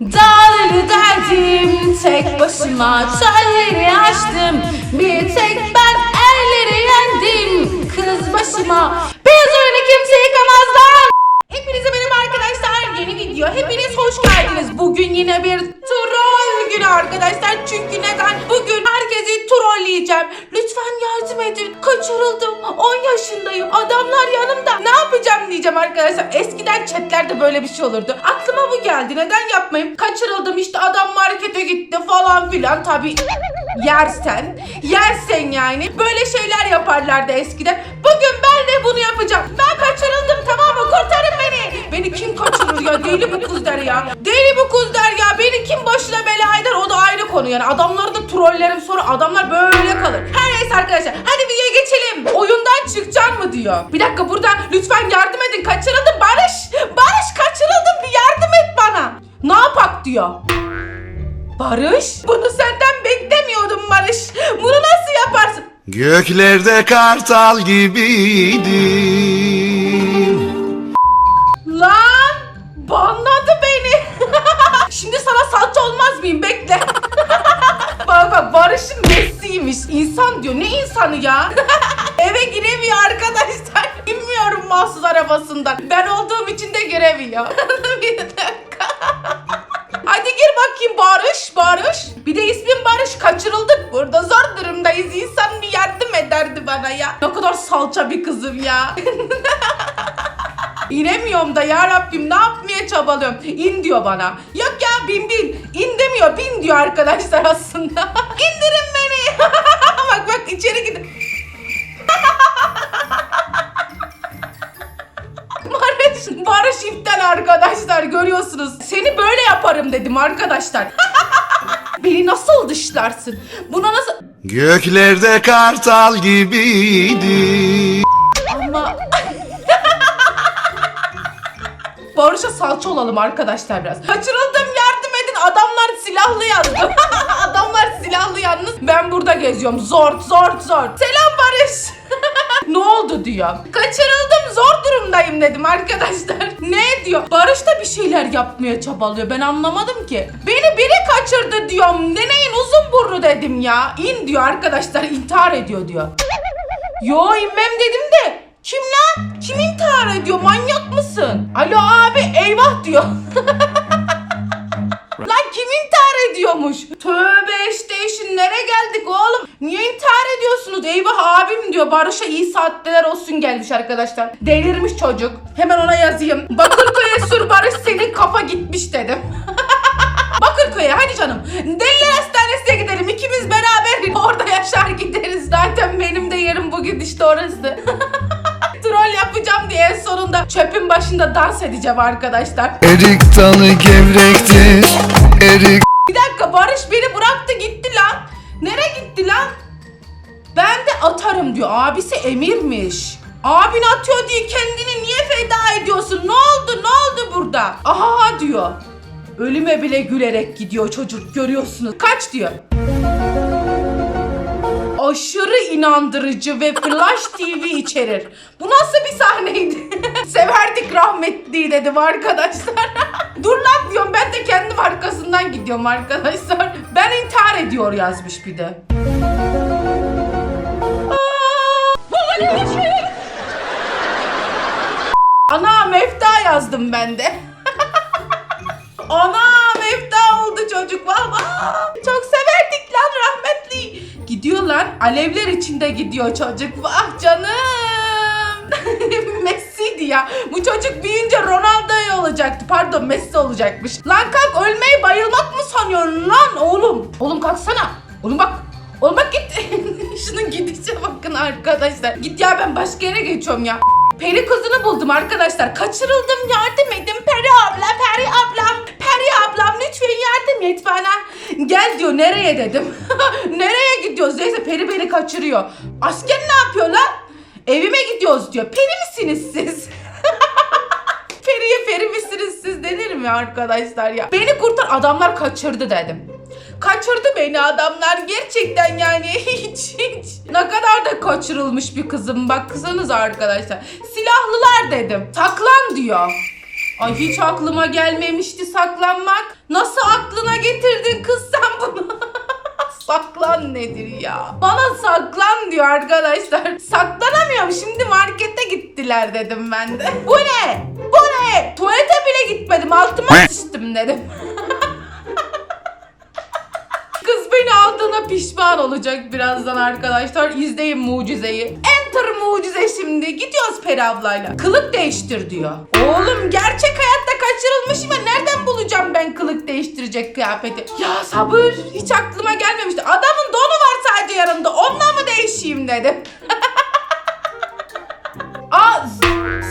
Dağları derdim tek başıma çölleri açtım. Bir tek ben erleri yendim kız başıma. Beyaz oyunu kimse yıkamaz lan Hepinize yeni video. Hepiniz hoş geldiniz. Bugün yine bir troll günü arkadaşlar. Çünkü neden? Bugün herkesi trolleyeceğim. Lütfen yardım edin. Kaçırıldım. 10 yaşındayım. Adamlar yanımda. Ne yapacağım diyeceğim arkadaşlar. Eskiden chatlerde böyle bir şey olurdu. Aklıma bu geldi. Neden yapmayayım? Kaçırıldım işte. Adam markete gitti falan filan. Tabi yersen yersen yani. Böyle şeyler yaparlardı eskiden. Bugün ben de bunu yapacağım. Ben kaçırıldım tamam mı kurtarın beni beni kim kaçırır ya deli bu kız der ya. Deli bu kız der ya. Beni kim başına bela eder o da ayrı konu yani. Adamları da trollerim sonra adamlar böyle kalır. Her neyse arkadaşlar hadi videoya geçelim. Oyundan çıkacaksın mı diyor. Bir dakika burada lütfen yardım edin. Kaçırıldım Barış. Barış kaçırıldım. Bir yardım et bana. Ne yapak diyor. Barış? Bunu senden beklemiyordum Barış. Bunu nasıl yaparsın? Göklerde kartal gibiydim bak bak Barış'ın Messi'ymiş. İnsan diyor. Ne insanı ya? Eve giremiyor arkadaşlar. Bilmiyorum mahsus arabasından. Ben olduğum için de giremiyor. bir dakika. Hadi gir bakayım Barış, Barış. Bir de ismin Barış. Kaçırıldık burada. Zor durumdayız. İnsan bir yardım ederdi bana ya. Ne kadar salça bir kızım ya. İnemiyorum da ya Rabbim ne yapmaya çabalıyorum. İn diyor bana. Yok ya bin bin. İn demiyor bin diyor arkadaşlar aslında. İndirin beni. bak bak içeri gidin. Barış, Barış iptal arkadaşlar görüyorsunuz. Seni böyle yaparım dedim arkadaşlar. Beni nasıl dışlarsın? Buna nasıl... Göklerde kartal gibiydim Ama... Barış'a salça olalım arkadaşlar biraz. Kaçırıldım silahlı yazdı. Adamlar silahlı yalnız. Ben burada geziyorum. Zor zor zor. Selam Barış. ne oldu diyor. Kaçırıldım zor durumdayım dedim arkadaşlar. Ne diyor? Barış da bir şeyler yapmaya çabalıyor. Ben anlamadım ki. Beni biri kaçırdı diyorum. Deneyin uzun burnu dedim ya. İn diyor arkadaşlar. intihar ediyor diyor. Yo inmem dedim de. Kim lan? Kim intihar ediyor? Manyak mısın? Alo abi eyvah diyor. Kim intihar ediyormuş? Tövbe işte işin nereye geldik oğlum? Niye intihar ediyorsunuz? Eyvah abim diyor. Barış'a iyi saatler olsun gelmiş arkadaşlar. Delirmiş çocuk. Hemen ona yazayım. Bakırköy'e sür Barış senin kafa gitmiş dedim. Bakırköy'e hadi canım. Deliler Hastanesi'ne gidelim. İkimiz beraber orada yaşar gideriz. Zaten benim de yerim bugün işte orası. Troll yapacağım diye en sonunda çöpün başında dans edeceğim arkadaşlar. Erik dalı gevrektir Erik Bir dakika Barış beni bıraktı gitti lan. Nereye gitti lan? Ben de atarım diyor. Abisi emirmiş. Abin atıyor diye kendini niye feda ediyorsun? Ne oldu? Ne oldu burada? Aha diyor. Ölüme bile gülerek gidiyor çocuk görüyorsunuz. Kaç diyor. Aşırı inandırıcı ve Flash TV içerir. Bu nasıl bir sahneydi? Severdik rahmetli dedim arkadaşlar. Dur lan diyorum ben de kendim arkasından gidiyorum arkadaşlar. Ben intihar ediyor yazmış bir de. Ana mefta yazdım ben de. Ana oldu çocuk valla. Çok severdik lan rahmetli. Gidiyor lan alevler içinde gidiyor çocuk. Vah canım. Messi'ydi ya. Bu çocuk büyüyünce Ronaldo olacaktı. Pardon Messi olacakmış. Lan kalk ölmeyi bayılmak mı sanıyorsun lan oğlum? Oğlum kalksana. Oğlum bak. Oğlum bak git. Şunun gidişe bakın arkadaşlar. Git ya ben başka yere geçiyorum ya. Peri kızını buldum arkadaşlar. Kaçırıldım yardım edin Peri abla, Peri ablam, Peri ablam lütfen yardım et bana. Gel diyor nereye dedim. nereye gidiyoruz? Neyse Peri beni kaçırıyor. Asker ne yapıyor lan? Evime gidiyoruz diyor. Peri misiniz siz? Periye peri misiniz siz denir mi arkadaşlar ya? Beni kurtar adamlar kaçırdı dedim. Kaçırdı beni adamlar gerçekten yani hiç hiç. Ne kadar da kaçırılmış bir kızım baksanıza arkadaşlar. Silahlılar dedim. Saklan diyor. Ay hiç aklıma gelmemişti saklanmak. Nasıl aklına getirdin kız sen bunu? saklan nedir ya? Bana saklan diyor arkadaşlar. Saklanamıyorum şimdi markete gittiler dedim ben de. Bu ne? Bu ne? Tuvalete bile gitmedim altıma sıçtım dedim. Kız beni aldığına pişman olacak birazdan arkadaşlar. İzleyin mucizeyi. Evet Enter mucize şimdi. Gidiyoruz Peri ablayla. Kılık değiştir diyor. Oğlum gerçek hayatta kaçırılmışım ya. Nereden bulacağım ben kılık değiştirecek kıyafeti? Ya sabır. Hiç aklıma gelmemişti. Adamın donu var sadece yanımda. Onunla mı değişeyim dedim. Aa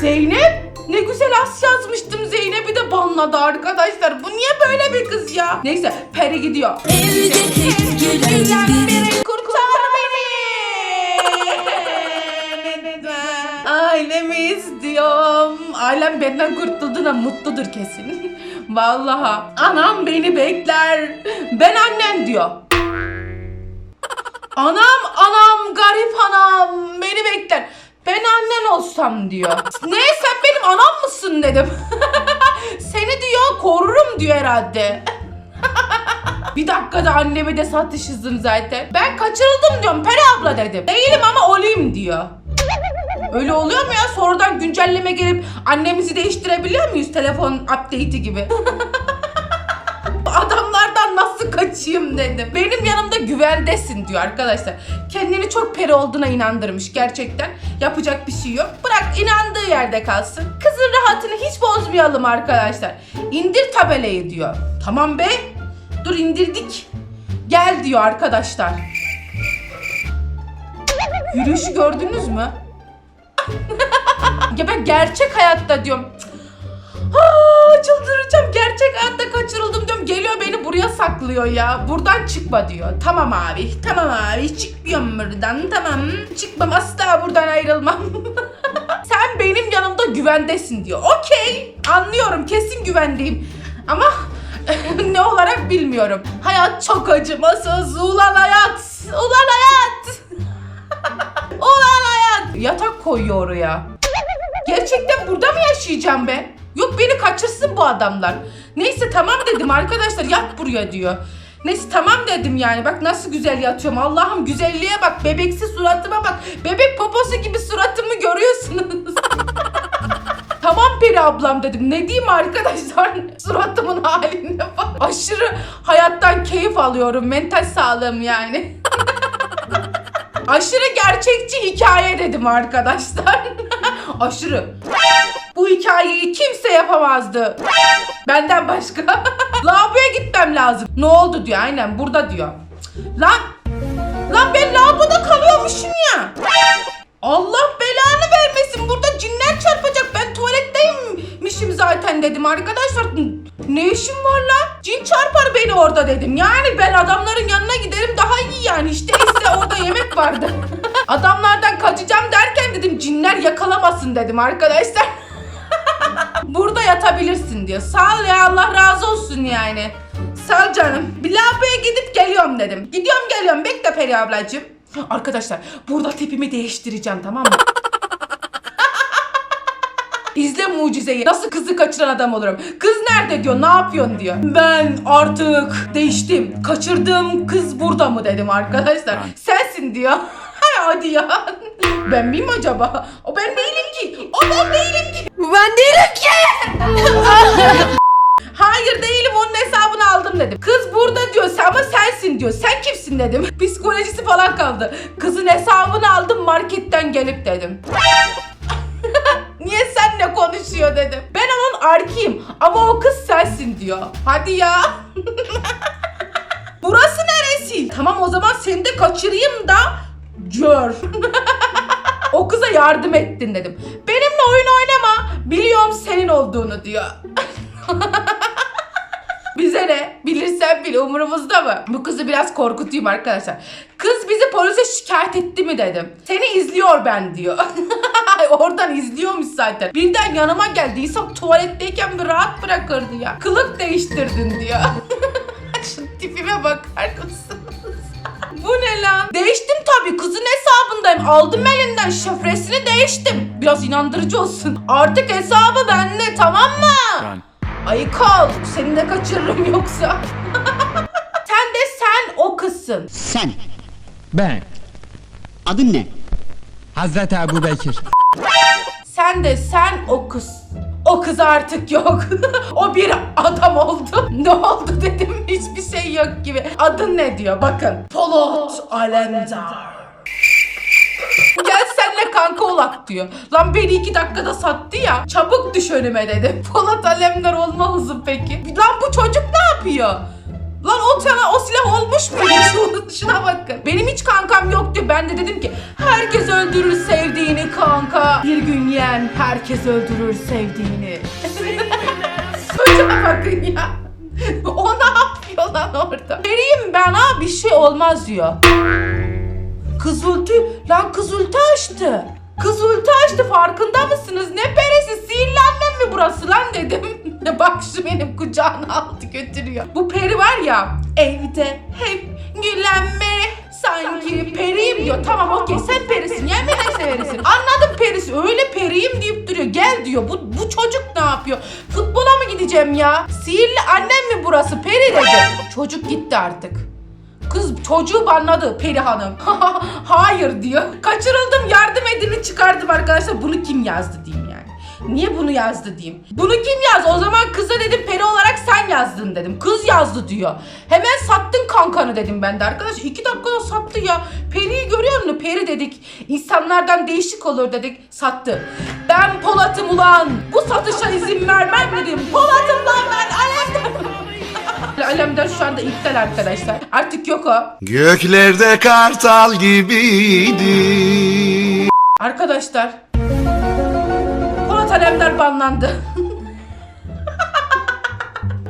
Zeynep. Ne güzel as yazmıştım Zeynep'i de banladı arkadaşlar. Bu niye böyle bir kız ya? Neyse Peri gidiyor. Evde tek gelen biri Kurtar beni. Lütfen. Ailemi istiyorum. Ailem benden kurtulduğuna mutludur kesin. Vallahi anam beni bekler. Ben annem diyor. Anam anam garip anam beni bekler. Ben annen olsam diyor. Ne sen benim anam mısın dedim. Seni diyor korurum diyor herhalde. Bir dakikada annemi de satışızım zaten. Ben kaçırıldım diyorum Peri abla dedim. Değilim ama olayım diyor. Öyle oluyor mu ya? Sonradan güncelleme gelip annemizi değiştirebiliyor muyuz? Telefon update'i gibi. Adamlardan nasıl kaçayım dedim. Benim yanımda güvendesin diyor arkadaşlar. Kendini çok peri olduğuna inandırmış gerçekten. Yapacak bir şey yok. Bırak inandığı yerde kalsın. Kızın rahatını hiç bozmayalım arkadaşlar. İndir tabelayı diyor. Tamam be. Dur indirdik. Gel diyor arkadaşlar. Yürüyüşü gördünüz mü? Ya ben gerçek hayatta diyorum. Aa, çıldıracağım. Gerçek hayatta kaçırıldım diyorum. Geliyor beni buraya saklıyor ya. Buradan çıkma diyor. Tamam abi. Tamam abi. Çıkmıyorum buradan. Tamam. Çıkmam. Asla buradan ayrılmam. Sen benim yanımda güvendesin diyor. Okey. Anlıyorum. Kesin güvendeyim. Ama ne olarak bilmiyorum. Hayat çok acımasız. Ulan hayat. Ulan hayat. Yatak koyuyor oraya. Gerçekten burada mı yaşayacağım ben? Yok beni kaçırsın bu adamlar. Neyse tamam dedim arkadaşlar yat buraya diyor. Neyse tamam dedim yani bak nasıl güzel yatıyorum. Allah'ım güzelliğe bak bebeksi suratıma bak. Bebek poposu gibi suratımı görüyorsunuz. tamam Peri ablam dedim. Ne diyeyim arkadaşlar? Suratımın haline bak. Aşırı hayattan keyif alıyorum. Mental sağlığım yani. Aşırı gerçekçi hikaye dedim arkadaşlar. Aşırı. Bu hikayeyi kimse yapamazdı. Benden başka. Lavaboya gitmem lazım. Ne oldu diyor aynen burada diyor. Lan. Lan ben lavaboda kalıyormuşum ya. Allah belanı vermesin. Burada cinler çarpacak. Ben tuvaletteymişim zaten dedim arkadaşlar. Ne işim var lan? Cin çarpar beni orada dedim. Yani ben adamların yanına giderim daha iyi yani. İşte ise orada yemek vardı. Adamlardan kaçacağım derken dedim cinler yakalamasın dedim arkadaşlar. Burada yatabilirsin diyor. Sağ ol ya Allah razı olsun yani. Sağ ol canım. Bir lavaboya gidip geliyorum dedim. Gidiyorum geliyorum bekle Peri ablacığım. Arkadaşlar burada tipimi değiştireceğim tamam mı? İzle mucizeyi. Nasıl kızı kaçıran adam olurum. Kız nerede diyor. Ne yapıyorsun diyor. Ben artık değiştim. Kaçırdığım kız burada mı dedim arkadaşlar. Sensin diyor. Hay hadi ya. Ben miyim acaba? O ben değilim ki. O ben değilim ki. Ben değilim ki. Hayır değilim onun hesabını aldım dedim. Kız burada diyor ama diyor. Sen kimsin dedim. Psikolojisi falan kaldı. Kızın hesabını aldım marketten gelip dedim. Niye senle konuşuyor dedim. Ben onun arkiyim ama o kız sensin diyor. Hadi ya. Burası neresi? Tamam o zaman seni de kaçırayım da gör. o kıza yardım ettin dedim. Benimle oyun oynama. Biliyorum senin olduğunu diyor. Bize ne? Bilirsen bil umurumuzda mı? Bu kızı biraz korkutayım arkadaşlar. Kız bizi polise şikayet etti mi dedim. Seni izliyor ben diyor. Oradan izliyormuş zaten. Birden yanıma geldi. İnsan tuvaletteyken bir rahat bırakırdı ya. Kılık değiştirdin diyor. Şu tipime bakar mısınız? Bu ne lan? Değiştim tabii. Kızın hesabındayım. Aldım elinden şifresini değiştim. Biraz inandırıcı olsun. Artık hesabı bende tamam mı? Ayık ol. Seni de kaçırırım yoksa. sen de sen o kızsın. Sen Ben Adın ne? Hazreti Ebu Bekir. Sen de sen o kız. O kız artık yok. o bir adam oldu. Ne oldu dedim hiçbir şey yok gibi. Adın ne diyor bakın. Polat Alemdar. Gel senle kanka olak diyor. Lan beni iki dakikada sattı ya. Çabuk düş önüme dedim. Polat Alemdar olma hızı peki. Lan bu çocuk ne yapıyor? Lan o sana o silah olmuş mu? Şu- Şuna bakın. Benim hiç kankam yok diyor. Ben de dedim ki herkes öldürür sevdiğini kanka. Bir gün yen herkes öldürür sevdiğini. Çocuğa bakın ya. O ne yapıyor lan orada? Vereyim ben ha bir şey olmaz diyor. Kız ulti, lan kız ulti açtı. Kız ulti açtı farkında mısınız? Ne perisi sihirli annem mi burası lan dedim. Bak şu benim kucağına aldı götürüyor. Bu peri var ya evde hep gülen Mary sanki periyim diyor. Tamam okey sen perisin yemin severisin. Anladım perisi öyle periyim deyip duruyor. Gel diyor bu, bu çocuk ne yapıyor? Futbola mı gideceğim ya? Sihirli annem mi burası peri dedi. Çocuk gitti artık. Kız çocuğu banladı Peri Hanım. Hayır diyor. Kaçırıldım yardım edini çıkardım arkadaşlar. Bunu kim yazdı diyeyim yani. Niye bunu yazdı diyeyim. Bunu kim yazdı? O zaman kıza dedim peri olarak sen yazdın dedim. Kız yazdı diyor. Hemen sattın kankanı dedim ben de arkadaş. iki dakikada sattı ya. Periyi görüyor musun? Peri dedik. İnsanlardan değişik olur dedik. Sattı. Ben Polat'ım ulan. Bu satışa izin vermem dedim. Polat'ım lan ben. Alemdar. Şu anda iptal arkadaşlar. Artık yok o. Göklerde kartal gibiydi Arkadaşlar. Polat Alemdar banlandı.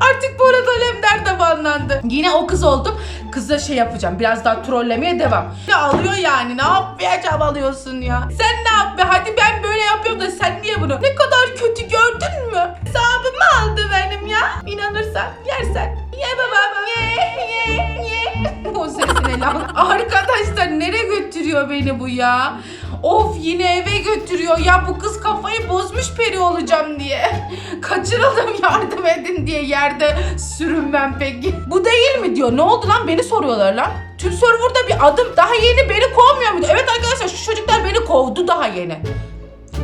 Artık Polat Alemdar da banlandı. Yine o kız oldum. Kıza şey yapacağım. Biraz daha trollemeye devam. Ne alıyor yani? Ne yapmaya çabalıyorsun ya? Sen ne yap be? Hadi ben böyle yapıyorum da sen niye bunu? Ne kadar kötü gördün mü? Hesabımı aldı benim ya. İnanırsan yersen. Ye babam ye ye ye. O sesine lan. Arkadaşlar nereye götürüyor beni bu ya? Of yine eve götürüyor. Ya bu kız kafayı bozmuş peri olacağım diye. Kaçırıldım yardım edin diye yerde sürünmem peki. Bu değil mi diyor. Ne oldu lan beni soruyorlar lan. Tüm serverda bir adım daha yeni beni kovmuyor muydu? Evet arkadaşlar şu çocuklar beni kovdu daha yeni.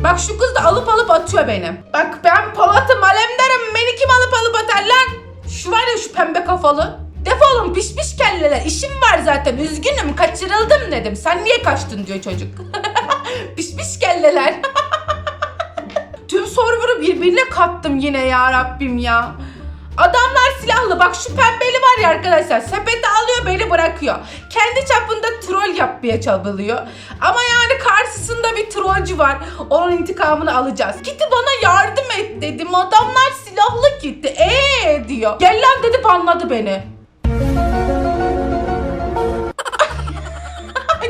Bak şu kız da alıp alıp atıyor beni. Bak ben Polat'ım Alemdar'ım beni kim alıp alıp atar lan? Şu var ya şu pembe kafalı. Defolun piş piş kelleler işim var zaten üzgünüm kaçırıldım dedim. Sen niye kaçtın diyor çocuk. piş piş kelleler. Tüm server'ı birbirine kattım yine ya Rabbim ya. Adamlar silahlı. Bak şu pembeli var ya arkadaşlar. Sepeti alıyor beni bırakıyor. Kendi çapında troll yapmaya çabalıyor. Ama yani karşısında bir trollcü var. Onun intikamını alacağız. Gitti bana yardım et dedim. Adamlar silahlı gitti. Eee diyor. Gel lan dedi banladı beni.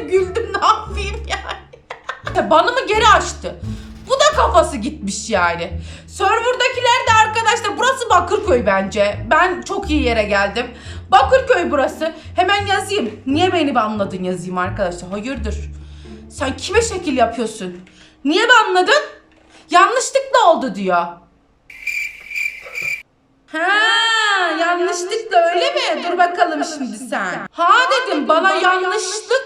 Güldüm ne yapayım yani. Banımı geri açtı. Bu da kafası gitmiş yani. Serverdakiler de arkadaşlar burası Bakırköy bence. Ben çok iyi yere geldim. Bakırköy burası. Hemen yazayım. Niye beni banladın yazayım arkadaşlar. Hayırdır? Sen kime şekil yapıyorsun? Niye banladın? Yanlışlıkla oldu diyor. Ha, yanlışlıkla öyle mi? Dur bakalım şimdi sen. Ha dedim bana yanlışlık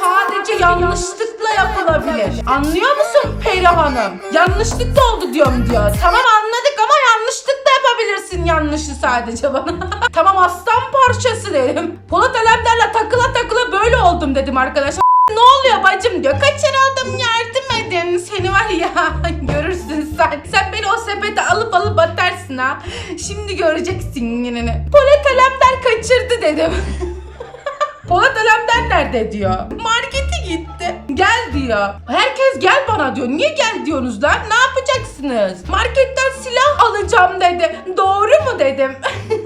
sadece yanlışlıkla yapılabilir. Anlıyor musun Peri Hanım? Yanlışlıkla oldu diyorum diyor. Tamam anladık ama yanlışlıkla yapabilirsin yanlışı sadece bana. tamam aslan parçası dedim. Polat Alemdar'la takıla takıla böyle oldum dedim arkadaşlar. Ne oluyor bacım diyor. Kaçırıldım yardım edin. Seni var ya görürsün sen. Sen beni o sepete alıp alıp atarsın ha. Şimdi göreceksin yine. Polat Alemdar kaçırdı dedim. Polat Alemdar nerede diyor. Markete gitti. Gel diyor. Herkes gel bana diyor. Niye gel diyorsunuz lan? Ne yapacaksınız? Marketten silah alacağım dedi. Doğru mu dedim.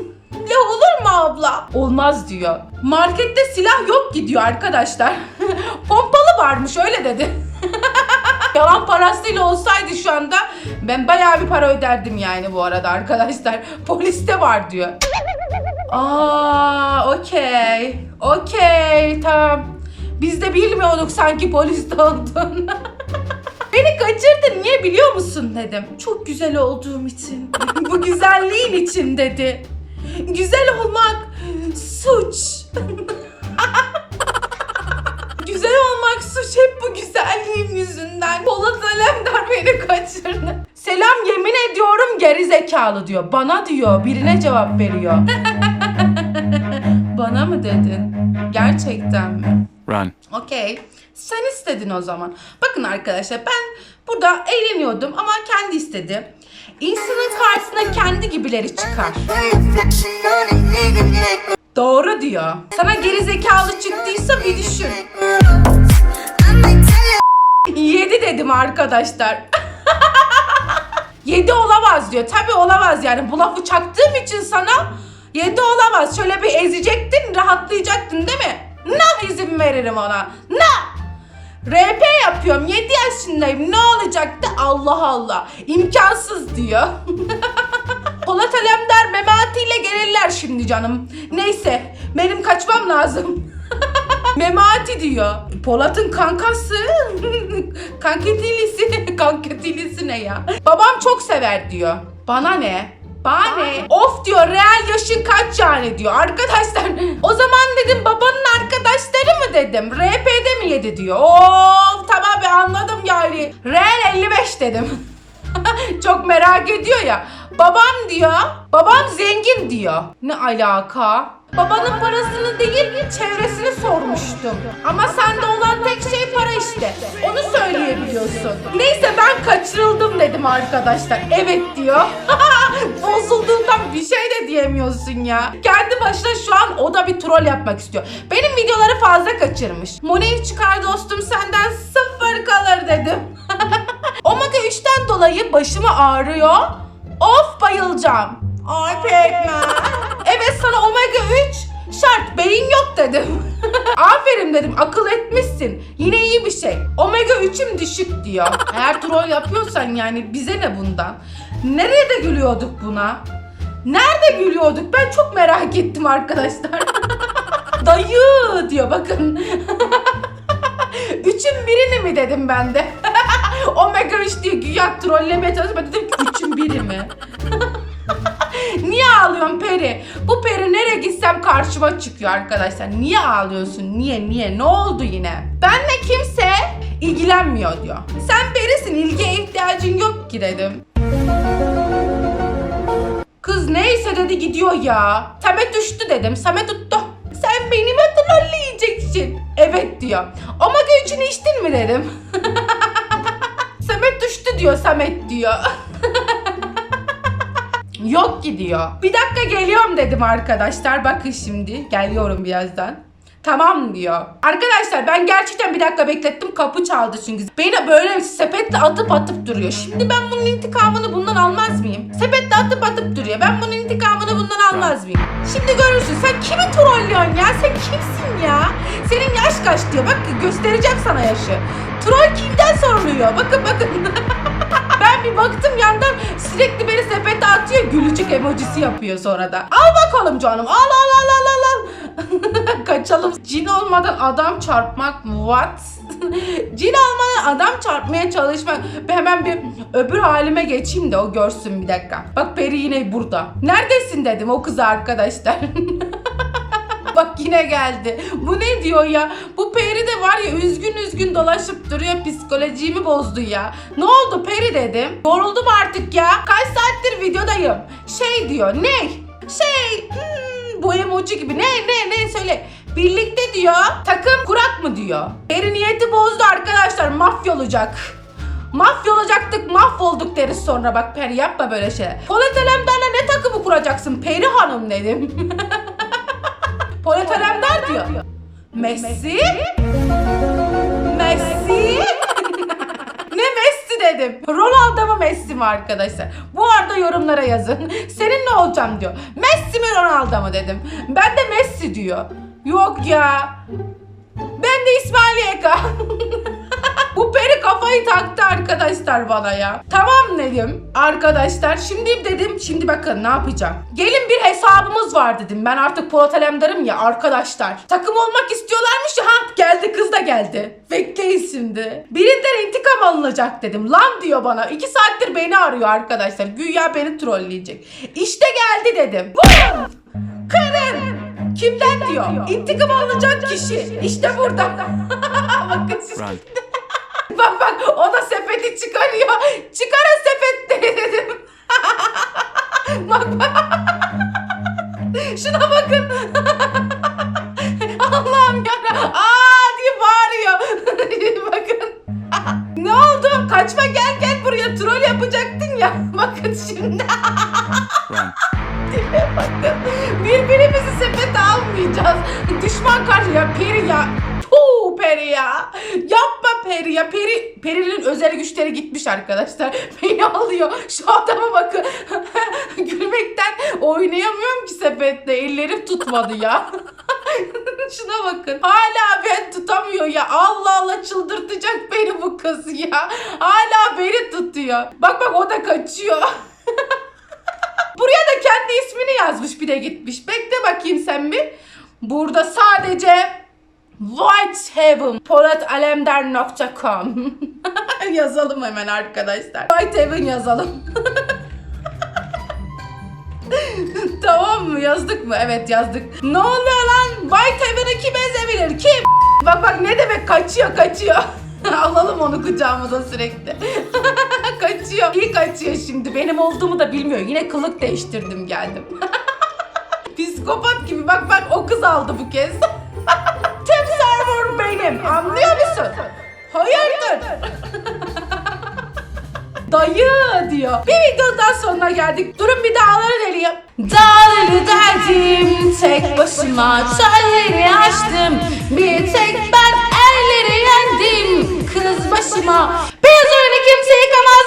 Ne olur mu abla? Olmaz diyor. Markette silah yok gidiyor arkadaşlar. Pompalı varmış öyle dedi. Yalan parasıyla olsaydı şu anda ben bayağı bir para öderdim yani bu arada arkadaşlar. Poliste var diyor. Aa, okey. Okey, tamam. Biz de bilmiyorduk sanki poliste olduğunu. Beni kaçırdın niye biliyor musun dedim. Çok güzel olduğum için. Bu güzelliğin için dedi. Güzel olmak suç. güzel olmak suç hep bu güzelliğim yüzünden. Polat Alemdar beni kaçırdı. Selam yemin ediyorum geri zekalı diyor. Bana diyor. Birine cevap veriyor. Bana mı dedin? Gerçekten mi? Run. Okey. Sen istedin o zaman. Bakın arkadaşlar ben burada eğleniyordum ama kendi istedi. İnsanın karşısına kendi gibileri çıkar. Doğru diyor. Sana geri zekalı çıktıysa bir düşün. Yedi dedim arkadaşlar. Yedi olamaz diyor. Tabi olamaz yani. Bu lafı çaktığım için sana yedi olamaz. Şöyle bir ezecektin, rahatlayacaktın değil mi? Nah izin veririm ona. Nah! RP yapıyorum. 7 yaşındayım. Ne olacaktı? Allah Allah. İmkansız diyor. Polat Alemdar Memati ile gelirler şimdi canım. Neyse benim kaçmam lazım. Memati diyor. Polat'ın kankası. Kanketilisi. Kanketilisi ne ya? Babam çok sever diyor. Bana ne? Ne? Of diyor real yaşın kaç yani diyor. Arkadaşlar o zaman dedim babanın arkadaşları mı dedim. RP'de mi yedi diyor. Of tamam be anladım yani. Real 55 dedim. Çok merak ediyor ya. Babam diyor. Babam zengin diyor. Ne alaka? Babanın parasını değil çevresini sormuştum. Ama sende olan tek şey para işte. Onu söyleyebiliyorsun. Neyse ben kaçırıldım dedim arkadaşlar. Evet diyor. Bozulduğundan bir şey de diyemiyorsun ya. Kendi başına şu an o da bir troll yapmak istiyor. Benim videoları fazla kaçırmış. Moneyi çıkar dostum senden sıfır kalır dedim. Omega 3'ten dolayı başımı ağrıyor. Of bayılacağım. Ay pekmez. evet sana omega 3 şart beyin yok dedim. Aferin dedim akıl etmişsin. Yine iyi bir şey. Omega 3'üm düşük diyor. Eğer troll yapıyorsan yani bize ne bundan? Nerede gülüyorduk buna? Nerede gülüyorduk? Ben çok merak ettim arkadaşlar. Dayı diyor bakın. Üçün birini mi dedim ben de. Omega 3 diyor güya trollemeye çalışma dedim ki üçün biri mi? Ağlıyorsun Peri? Bu Peri nereye gitsem karşıma çıkıyor arkadaşlar. Niye ağlıyorsun? Niye niye? Ne oldu yine? Benle kimse ilgilenmiyor diyor. Sen Perisin ilgiye ihtiyacın yok ki dedim. Kız neyse dedi gidiyor ya. Samet düştü dedim. Samet tuttu. Sen beni mi trolleyeceksin? Evet diyor. Omega 3'ünü içtin mi dedim. Samet düştü diyor Samet diyor. Yok ki diyor. Bir dakika geliyorum dedim arkadaşlar. Bakın şimdi geliyorum birazdan. Tamam diyor. Arkadaşlar ben gerçekten bir dakika beklettim. Kapı çaldı çünkü. Beni böyle sepetle atıp atıp duruyor. Şimdi ben bunun intikamını bundan almaz mıyım? Sepetle atıp atıp duruyor. Ben bunun intikamını bundan almaz mıyım? Şimdi görürsün. Sen kimi trollüyorsun ya? Sen kimsin ya? Senin yaş kaç diyor. Bak göstereceğim sana yaşı. Troll kimden soruluyor? Bakın bakın. Bir baktım yandan sürekli beni sepete atıyor gülücük emojisi yapıyor sonra da. Al bakalım canım al al al al al al. Kaçalım. Cin olmadan adam çarpmak what? Cin olmadan adam çarpmaya çalışmak. Ben hemen bir öbür halime geçeyim de o görsün bir dakika. Bak Peri yine burada. Neredesin dedim o kıza arkadaşlar. Bak yine geldi. Bu ne diyor ya? Bu Peri de var ya üzgün üzgün dolaşıp duruyor. Psikolojimi bozdu ya. Ne oldu Peri dedim. Yoruldum artık ya. Kaç saattir videodayım. Şey diyor. Ne? Şey. hmm, bu emoji gibi. Ne ne ne söyle. Birlikte diyor. Takım kurak mı diyor. Peri niyeti bozdu arkadaşlar. Mafya olacak. Mafya olacaktık mahvolduk deriz sonra bak Peri yapma böyle şey. Polat ne takımı kuracaksın Peri Hanım dedim. Polat Alemdar diyor. Messi? Messi? ne Messi dedim. Ronaldo mu Messi mi arkadaşlar? Bu arada yorumlara yazın. Senin ne olacağım diyor. Messi mi Ronaldo mu dedim. Ben de Messi diyor. Yok ya. Ben de İsmail YK. Bu peri kafayı taktı arkadaşlar bana ya. Tamam dedim arkadaşlar. Şimdi dedim şimdi bakın ne yapacağım. Gelin bir hesabımız var dedim. Ben artık Polat Alemdar'ım ya arkadaşlar. Takım olmak istiyorlarmış ya. Ha geldi kız da geldi. Bekleyin şimdi. Birinden intikam alınacak dedim. Lan diyor bana. iki saattir beni arıyor arkadaşlar. Güya beni trolleyecek. İşte geldi dedim. Bum! Kırın. Kimden diyor? İntikam alınacak kişi. İşte burada. Bakın siz. Bak bak o da sepeti çıkarıyor. Çıkar o sepeti dedim. bak bak. Şuna bakın. Allah'ım ya. Aa diye bağırıyor. bakın. ne oldu? Kaçma gel gel buraya troll yapacaktın ya. Bakın şimdi. Bakın. Birbirimizi sepete almayacağız. Düşman karşı ya peri ya. Tuu peri ya. Yapma peri ya. Peri, perinin özel güçleri gitmiş arkadaşlar. Beni alıyor. Şu adama bakın. Gülmekten oynayamıyorum ki sepette. Ellerim tutmadı ya. Şuna bakın. Hala ben tutamıyor ya. Allah Allah çıldırtacak beni bu kız ya. Hala beni tutuyor. Bak bak o da kaçıyor. Buraya da kendi ismini yazmış bir de gitmiş. Bekle bakayım sen bir. Burada sadece Whitehaven polatalemdar.com Yazalım hemen arkadaşlar. Whitehaven yazalım. tamam mı? Yazdık mı? Evet yazdık. Ne oluyor lan? Whitehaven'ı kim ezebilir? Kim? Bak bak ne demek kaçıyor kaçıyor. Alalım onu kucağımıza sürekli. kaçıyor. İyi kaçıyor şimdi. Benim olduğumu da bilmiyor. Yine kılık değiştirdim geldim. Psikopat gibi. Bak bak o kız aldı bu kez. Benim. Anlıyor musun? Hayırdır? Dayı diyor. Bir videodan sonuna geldik. Durun bir dağları deleyim. Dağları deldim tek başıma çölleri açtım. Bir tek ben elleri yendim kız başıma. Beyaz oyunu kimse yıkamaz.